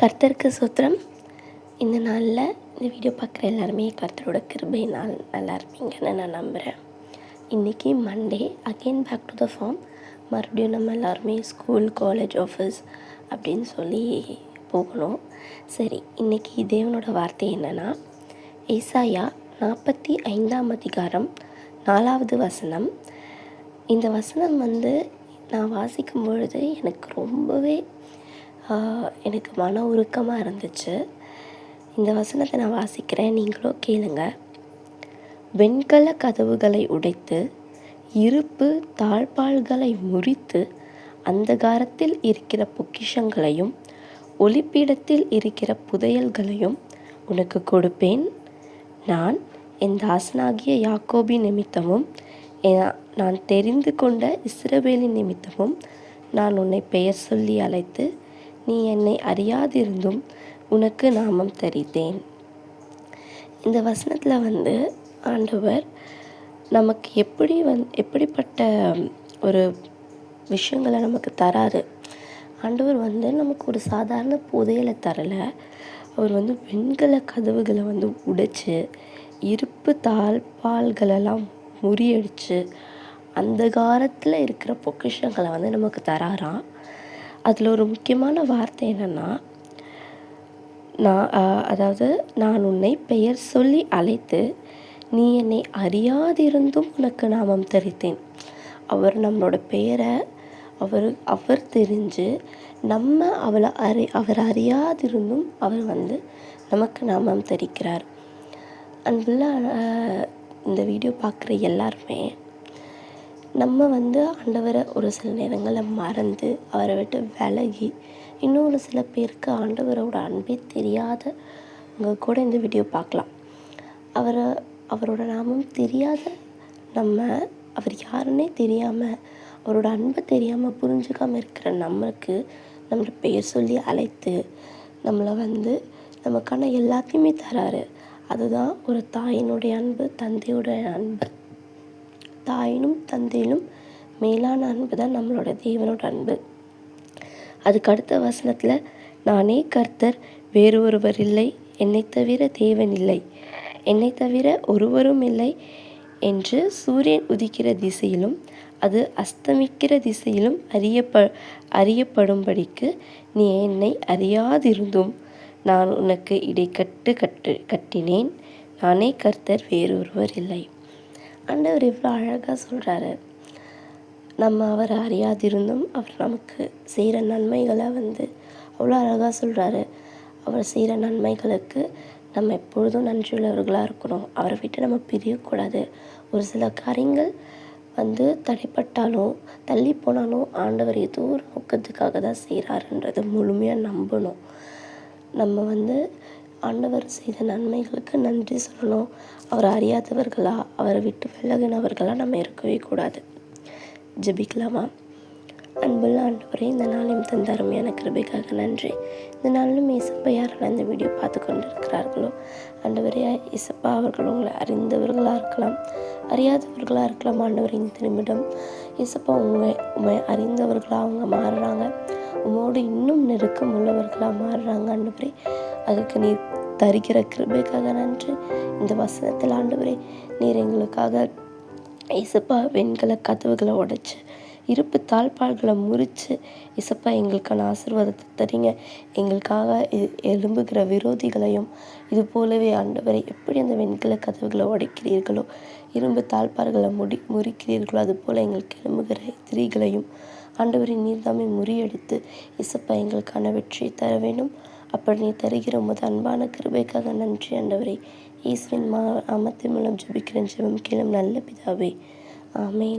கர்த்தருக்கு சூத்திரம். இந்த நாளில் இந்த வீடியோ பார்க்குற எல்லாருமே கர்த்தரோட கிருபை நாள் நல்லா இருப்பீங்கன்னு நான் நம்புகிறேன் இன்றைக்கி Monday again back to the form மறுபடியும் நம்ம எல்லாருமே ஸ்கூல் காலேஜ் ஆஃபீஸ் அப்படின்னு சொல்லி போகணும். சரி இன்றைக்கி தேவனோட வார்த்தை என்னென்னா ஏசாயா நாற்பத்தி ஐந்தாம் அதிகாரம் நாலாவது வசனம். இந்த வசனம் வந்து நான் வாசிக்கும் பொழுது எனக்கு ரொம்பவே எனக்கு மன உருக்கமாக இருந்துச்சு. இந்த வசனத்தை நான் வாசிக்கிறேன். நீங்களும் கேளுங்க. வெண்கல கதவுகளை உடைத்து இருப்பு தாழ்பால்களை முறித்து அந்தகாரத்தில் இருக்கிற பொக்கிஷங்களையும் ஒளிப்பீடத்தில் இருக்கிற புதையல்களையும் உனக்கு கொடுப்பேன். நான் என் தாசனாகிய யாக்கோபி நிமித்தமும் நான் தெரிந்து கொண்ட இஸ்ரவேலின் நிமித்தமும் நான் உன்னை பெயர் சொல்லி அழைத்து நீ என்னை அறியாதிருந்தும் உனக்கு நாமம் தரித்தேன். இந்த வசனத்தில் வந்து ஆண்டவர் நமக்கு எப்படி வந் எப்படிப்பட்ட ஒரு விஷயங்களை நமக்கு தராரு? ஆண்டவர் வந்து நமக்கு ஒரு சாதாரண புதையலை தரலை. அவர் வந்து வெண்கல கதவுகளை வந்து உடைச்சு இருப்பு தாழ்பால்களெல்லாம் முறியடித்து அந்த காலத்தில் இருக்கிற பொக்கிஷங்களை வந்து நமக்கு தராராம். அதில் ஒரு முக்கியமான வார்த்தை என்னென்னா நான் அதாவது நான் உன்னை பெயர் சொல்லி அழைத்து நீ என்னை அறியாதிருந்தும் உனக்கு நாமம் தெரித்தேன். அவர் நம்மளோட பெயரை அவர் அவர் தெரிஞ்சு நம்ம அவளை அறி அவர் அறியாதிருந்தும் அவர் வந்து நமக்கு நாமம் தெரிக்கிறார். அன்புள்ள இந்த வீடியோ பார்க்குற எல்லாருமே நம்ம வந்து ஆண்டவரை ஒரு சில நேரங்களில் மறந்து அவரை விட்டு விலகி இன்னொரு சில பேருக்கு ஆண்டவரோட அன்பே தெரியாதவங்க கூட இந்த வீடியோ பார்க்கலாம். அவரை அவரோட நாமம் தெரியாத நம்ம அவர் யாருன்னே தெரியாமல் அவரோட அன்பை தெரியாமல் புரிஞ்சுக்காமல் இருக்கிற நம்மளுக்கு நம்மளை பெயர் சொல்லி அழைத்து நம்மளை வந்து நமக்கான எல்லாத்தையுமே தராரு. அதுதான் ஒரு தாயினுடைய அன்பு தந்தையுடைய அன்பு. தாயினும் தந்தையிலும் மேலான அன்பு தான் நம்மளோட தேவனோட அன்பு. அதுக்கு அடுத்த வசனத்தில் நானே கர்த்தர் வேறு ஒருவர் இல்லை என்னை தவிர தேவன் இல்லை. என்னை தவிர ஒருவரும் இல்லை என்று சூரியன் உதிக்கிற திசையிலும் அது அஸ்தமிக்கிற திசையிலும் அறியப்ப அறியப்படும்படிக்கு நீ என்னை அறியாதிருந்தும் நான் உனக்கு இடைக்கட்டு கட்டு கட்டினேன். நானே கர்த்தர் வேறொருவர் இல்லை. ஆண்டவர் இவ்வளோ அழகாக சொல்கிறாரு நம்ம அவரை அறியாதிருந்தும் அவர் நமக்கு செய்கிற நன்மைகளை வந்து அவ்வளோ அழகாக சொல்கிறாரு அவர் செய்கிற நன்மைகளுக்கு நம்ம எப்பொழுதும் நன்றியுள்ளவர்களாக இருக்கணும். அவரை விட்டு நம்ம பிரியக்கூடாது. ஒரு சில காரியங்கள் வந்து தடைப்பட்டாலும் தள்ளி போனாலும் ஆண்டவர் ஏதோ ஒரு நோக்கத்துக்காக தான் செய்கிறாருன்றதை முழுமையாக நம்பணும். நம்ம வந்து ஆண்டவர் செய்த நன்மைகளுக்கு நன்றி சொல்லணும். அவர் அறியாதவர்களா? அவரை விட்டு விலகினவர்களாக நம்ம இருக்கவே கூடாது. ஜபிக்கலாமா? அன்புள்ள ஆண்டவரே இந்த நாளையும் தந்த அருமையான கிருபைக்காக நன்றி. இந்த நாளிலும் இசப்பா யாரெல்லாம் இந்த வீடியோ பார்த்து கொண்டு இருக்கிறார்களோ ஆண்டவரே இசப்பா அவர்கள் உங்களை அறிந்தவர்களாக இருக்கலாம். அறியாதவர்களாக இருக்கலாம் ஆண்டவர் இந்த நிமிடம். இசப்பா உங்கள் உண்மை அறிந்தவர்களாக அவங்க மாறுறாங்க. உமோடு இன்னும் நெருக்கம் உள்ளவர்களாக மாறுறாங்க ஆண்டவரே. அதுக்கு நீர் தருகிற கிருபைக்காக நன்றி. இந்த வசனத்தில் ஆண்டவரே நீர் எங்களுக்காக இசப்பா வெண்கல கதவுகளை உடைச்சி இருப்பு தாழ்பாள்களை முறித்து இசப்பா எங்களுக்கான ஆசிர்வாதத்தை தரீங்க. எங்களுக்காக எலும்புகிற விரோதிகளையும் இது போலவே ஆண்டவரை எப்படி அந்த வெண்கல கதவுகளை உடைக்கிறீர்களோ இரும்பு தாழ்பார்களை முடி முறிக்கிறீர்களோ அது போல் எங்களுக்கு எலும்புகிற எதிரிகளையும் ஆண்டவரின் நீர்தாமை முறியடித்து இசப்பா எங்களுக்கான வெற்றியை தர வேண்டும். அப்படி நீ தருகிற உமது அன்பான கிருபைக்காக நன்றி ஆண்டவரே. இயேசுவின் மா அமத்தின் மூலம் ஜபிக்கிறேன். ஜெபம் கேளும் நல்ல பிதாவே. ஆமேன்.